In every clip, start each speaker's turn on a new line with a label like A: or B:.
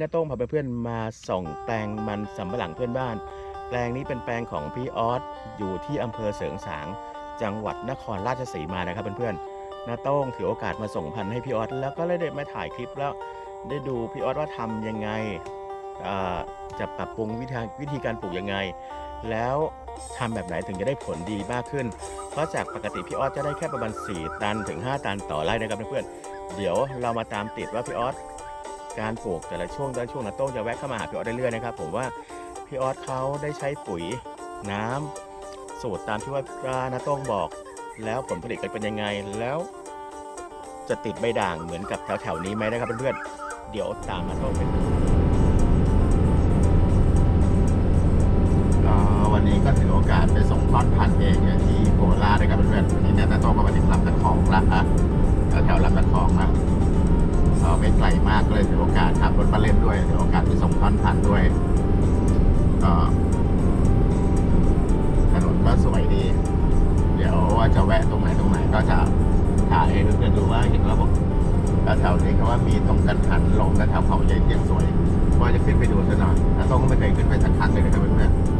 A: น้าโต้งพาเพื่อนๆมาส่องแปลงมันสำปะหลังเพื่อนบ้าน แปลงนี้เป็นแปลงของพี่ออสอยู่ที่อำเภอเสริงสาง จังหวัดนครราชสีมานะครับเพื่อนๆน้าโต้งถือโอกาสมาส่งพันธุ์ให้พี่ออสแล้วก็เลยได้มาถ่ายคลิปแล้วได้ดูพี่ออสว่าทำยังไงจะปรับปรุงวิธีวิธีการปลูกยังไง แล้วทำแบบไหนถึงจะได้ผลดีมากขึ้น เพราะจากปกติพี่ออสจะได้แค่ประมาณ 4 ตันถึง 5 ตันต่อไร่นะครับเพื่อนๆเดี๋ยวเรามาตามติดว่าพี่ออส การปลูกแต่ละช่วงแต่ช่วงนะโต้งจะแวะเข้ามาหาพี่ออสเรื่อยๆนะครับผมว่าพี่ออสเขาได้ใช้ปุ๋ยน้ำสูตรตามที่ว่านาโต้งบอก แล้วผลผลิตเป็นยังไงแล้ว จะติดใบด่างเหมือนกับแถวๆนี้ไหมนะครับเพื่อนๆเดี๋ยวตามนาโต้งไปดูวันนี้ก็ถือโอกาสไปส่งทอดพันเองที่โคราชนะครับเพื่อนๆวันนี้เนี่ยนาโต้งก็มาถึงลำตะคองละอะแถวๆลำตะคองละ ไม่ไกลมากก็เลยถือโอกาสขับรถมาเล่นด้วยถือโอกาสไปส่งท่อนพันด้วยก็ถนนก็สวยดี เดี๋ยวว่าจะแวะตรงไหนตรงไหนก็จะถ่ายให้เพื่อนดูว่าเห็นแล้วบอกแล้วแถวนี้เขาว่ามีตรงกันหันลงและแถวเขาใหญ่เทียงสวยว่าจะขึ้นไปดูซะหน่อยแต่ต้องไม่เคยขึ้นไปสักครั้งเลยนะครับเพื่อนๆ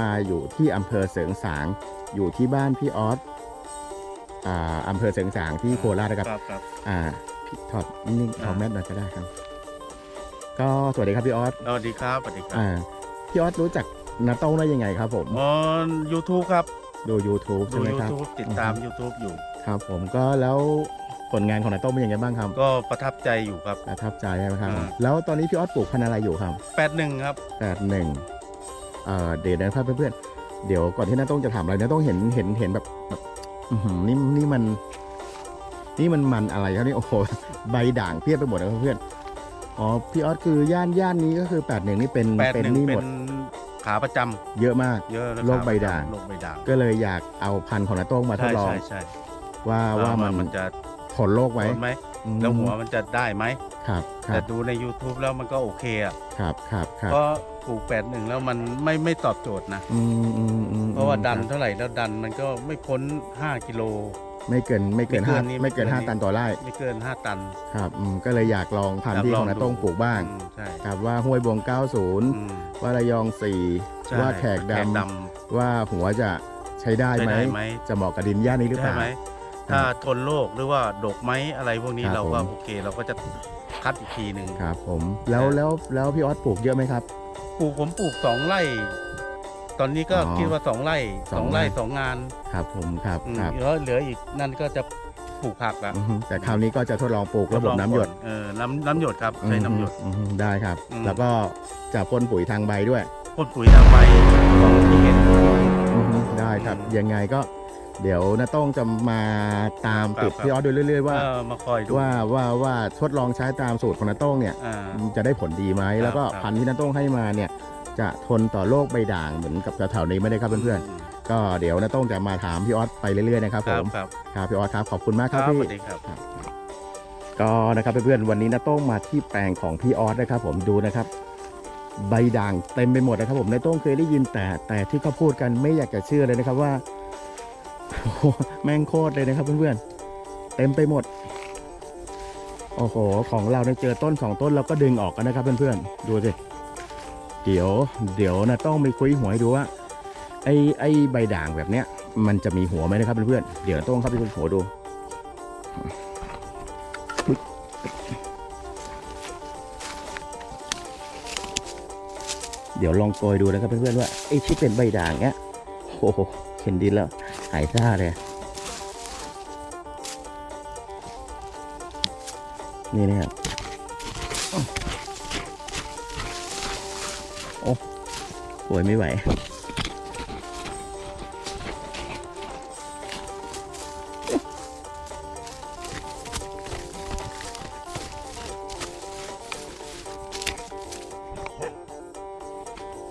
A: มาอยู่ที่อำเภอเสริงสาง อยู่ที่บ้านพี่ออสอ่าอำเภอเสริงสางที่โคราชนะครับ
B: ครับครับ
A: อ่าพี่ถอดนิ่งๆ
B: อ่า
A: เอาแมสหน่อยก็ได้ครับ ก็สวัสดีครับพี่ออส
B: สวัสดีครับ สวัสดีครับ
A: อ่าพี่ออสรู้จักนาโต้งได้ยังไงครับ ผม
B: อ๋อ YouTube ครับ
A: ดู YouTube
B: ดู
A: ใช่ไหมครับ
B: YouTube ติดตาม YouTube อยู่
A: ครับ ผมก็แล้วผลงานของนาโต้งเป็นยังไงบ้างครับ
B: ก็ประทับใจอยู่ครับ
A: ประทับใจใช่ไหมครับ
B: อ่า
A: แล้วตอนนี้พี่ออสปลูกพันธุ์อะไรอยู่ครับ
B: 81 ครับ
A: แปดหนึ่ง เอ่อเดี๋ยวนะครับเพื่อนๆเดี๋ยวก่อนที่นาโต้งจะถามอะไรนาโต้งเห็นเห็นเห็นแบบแบบอื้อหือนี่นี่มัน นี่มันมันอะไรครับนี่โอ้โหใบด่างเพียบไปหมดเลยครับเพื่อนอ๋อพี่ออสคือย่านย่านนี้ก็คือแปดหนึ่งนี่เป็นเป็น
B: 81
A: นี่
B: เป็
A: หมด
B: นขาประจำ
A: เยอะมาก
B: เยอะนะ
A: โรคใบด่าง
B: โรคใบด่าง
A: ก็เลยอยากเอาพันธุ์ของนาโต้งมาท
B: ใช่
A: ดลอง
B: ใช่ใช่
A: ว่าว่ามัน
B: มันจะ
A: ทนโรคไหม
B: ทนไหม
A: อืม
B: แล้วหัวมันจะได้ไหม
A: ครับครั
B: แต่
A: บ
B: ดูใน YouTube แล้วมันก็โอเคอะ
A: ครับครับครับ
B: เพราะ ปลูก81แล้วมันไม่ไม่ตอบโจทย์นะ
A: อืมอืมอืม
B: เพราะว่าดัน
A: คบ
B: เท่าไหร่แล้วดันมันก็ไม่พ้น 5 กิโล
A: ไม่เกินไม่เกิน
B: ไม่เกิน
A: ห้า
B: นี่
A: ไม่เกิน
B: ไม่เกิน
A: ห้า
B: นี่
A: ตันต่อไร่
B: ไม่เกิน 5 ตัน
A: ครับอืมก็เลยอยากลองพันธุ์ที่ของนาโต้งปลูกบ้าง
B: อืมใช่
A: ครับว่าห้วยบวง90
B: อืม
A: ว่าระยอง
B: ใช่
A: 4 ว่าแขกด
B: แขกดำ
A: ว่าหัวจะใช้ได้ำ
B: ใช้
A: ไหม
B: ได้ไหม
A: จะเหมาะกับดินย่านนี้หรือเป
B: ใช่
A: ล่า
B: ไหมถ้าทนโรคหรือว่าดกไหมอะไรพวกนี้
A: ครับ
B: เราก็
A: ผม
B: โอเค เราก็จะคัดอีกทีหนึ่ง
A: ครับผมแล้ว
B: แต่
A: แล้วแล้วพี่ออสปลูกเยอะไหมครับ
B: ปลูกผมปลูกสองไร่ ตอนนี้ก็
A: อ๋อ
B: คิดว่าสองไร่
A: ส
B: ส
A: อ
B: องง
A: ไร่
B: ไร่สองงาน
A: ครับผมครับ
B: อืม
A: ครับ
B: แล้วเหลืออีกนั่นก็จะปลูกผักละ
A: อือฮึแต่คราวนี้ก็จะทดลองปลูกระบบน้ำหยด
B: เออน้ำน้ำหยดครับใช้น้ำหยด
A: อืมอืมได้ครับ
B: อืม
A: แล้วก็จะพ่นปุ๋ยทางใบด้วย
B: พ่นปุ๋ยทางใบของที่เห็น
A: อือฮึได้ครับ
B: อืม
A: ยังไงก็ เดี๋ยวน้าต้องจะมาตาม
B: ครับ
A: ติด
B: ครับ
A: พี่ออสดูเรื่อย ๆ ว่า
B: เออมาคอยดู
A: ว่าว่าว่าทดลองใช้ตามสูตรของน้าต้องเนี่ย
B: อ่า
A: จะได้ผลดีไหม
B: ครับ
A: แล้วก็
B: ครับ
A: พันธุ์ที่น้าต้องให้มาเนี่ย จะทนต่อโรคใบด่างเหมือนกับแถวๆนี้ไม่ได้ครับเพื่อนๆก็เดี๋ยวน้าต้องจะมาถามพี่ออสไปเรื่อยๆนะครับ
B: ค
A: ผ
B: รับ
A: ม
B: ครับ
A: ครับพี่ออสครับขอบคุณมาก
B: ค
A: ค
B: รั
A: รั
B: บบส
A: พี่
B: วัสดีครับ
A: ก็นะครับเพื่อนๆวันนี้นาโต้งมาที่แปลงของพี่ออสนะครับ ผมดูนะครับ ใบด่างเต็มไปหมดนะครับผมนาโต้งเคยได้ยินแต่แต่ที่เขาพูดกันไม่อยากจะเชื่อเลยนะครับว่า โอ้โหแม่งโคตรเลยนะครับเพื่อนๆ เต็มไปหมด โอ้โห ของเราเนี่ยเจอต้นสองต้นเราก็ดึงออกกันนะครับเพื่อนๆ ดูสิ เดี๋ยว เดี๋ยวนะต้องไปคุยหัวให้ดูว่าไอ้ไอ้ใบด่างแบบเนี้ย มันจะมีหัวไหมนะครับเพื่อนๆ เดี๋ยวนาต้องเข้าไปคุยหัวดูเดี๋ยวลองโกยดูนะครับเพื่อนๆว่าไอ้ที่เป็นใบด่างเนี้ยโอ้โหเห็นดินแล้ว หายซ่าเลย นี่นะครับโอ้ป่วยไม่ไหว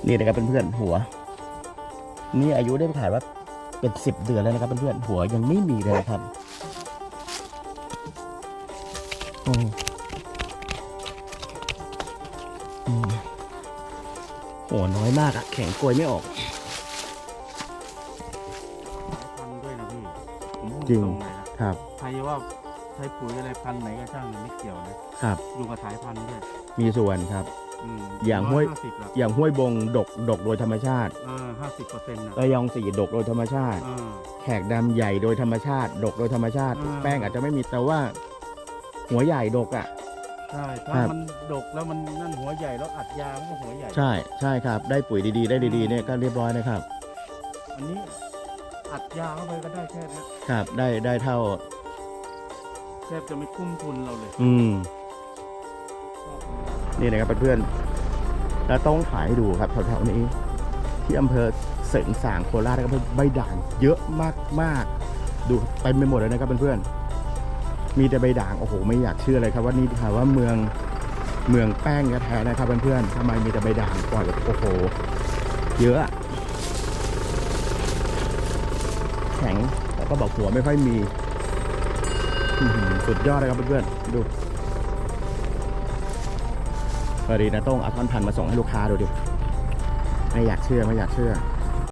A: นี่นะครับเพื่อนๆหัว นี่อายุได้ถ่ายว่า เป็นสิบเดือนแล้วนะครับเพื่อนๆหัวยังไม่มีเลยนะครับโอ้อืมหัวน้อยมากอะแข็งกลวยไม่ออก
B: พันด้วยนะพี่ผมพูด
A: จริง
B: ตเลยนะครับ ใครว่าใช้ปุ๋ยอะไรพันธุ์ไหนก็ช่างไม่เกี่ยวนะครับ อยู่กับสายพันธุ์ด้วย
A: มีส่วนครับ
B: อื ม
A: อย่างห้วย
B: ห้าสิบละ
A: อย่างห้วยบงดกดกโดยธรรมชาติ
B: เออห้าสิบเปอร์เซ็นต์นะ
A: ระยองสีดกโดยธรรมชาติ
B: เออ
A: แขกดำใหญ่โดยธรรมชาติ ดกโดยธรรมชาติ
B: อืม
A: แป้งอาจจะไม่มีแต่ว่า หัวใหญ่ดกอะ
B: ใช่
A: ครั
B: ถ้า
A: บ
B: มันดกแล้วมันนั่นหัวใหญ่แล้วอัดยามันก็หัวใหญ่
A: ใช่ใช่ครับ ได้ปุ๋ยดีๆ ได้ดีๆเนี่ยก็เรียบร้อยนะครับ
B: อันนี้อัดยาเข้าไปก็ได้แค่เนี้ย
A: ครับ ได้ได้เท่า
B: แทบจะไม่คุ้มทุนเราเลย
A: อืม นี่นะครับเพื่อนๆแล้วต้องถ่ายให้ดูครับแถวๆนี้ที่อำเภอเสริงสางโคราชนะครับใบด่างเยอะมากๆ ดูเต็มไปหมดเลยนะครับเพื่อนๆมีแต่ใบด่างโอ้โหไม่อยากเชื่อเลยครับว่านี่ถามว่าเมืองเมืองแป้งแท้ๆนะครับเพื่อนๆทำไมมีแต่ใบด่างปล่อยแบบโอ้โหเยอะแข็งแล้วก็บอกหัวไม่ค่อยมี สุดยอดเลยครับเพื่อนๆดู พอดีนะต้องเอาท่อนพันมาส่งให้ลูกค้าดูดิไม่อยากเชื่อไม่อยากเชื่อ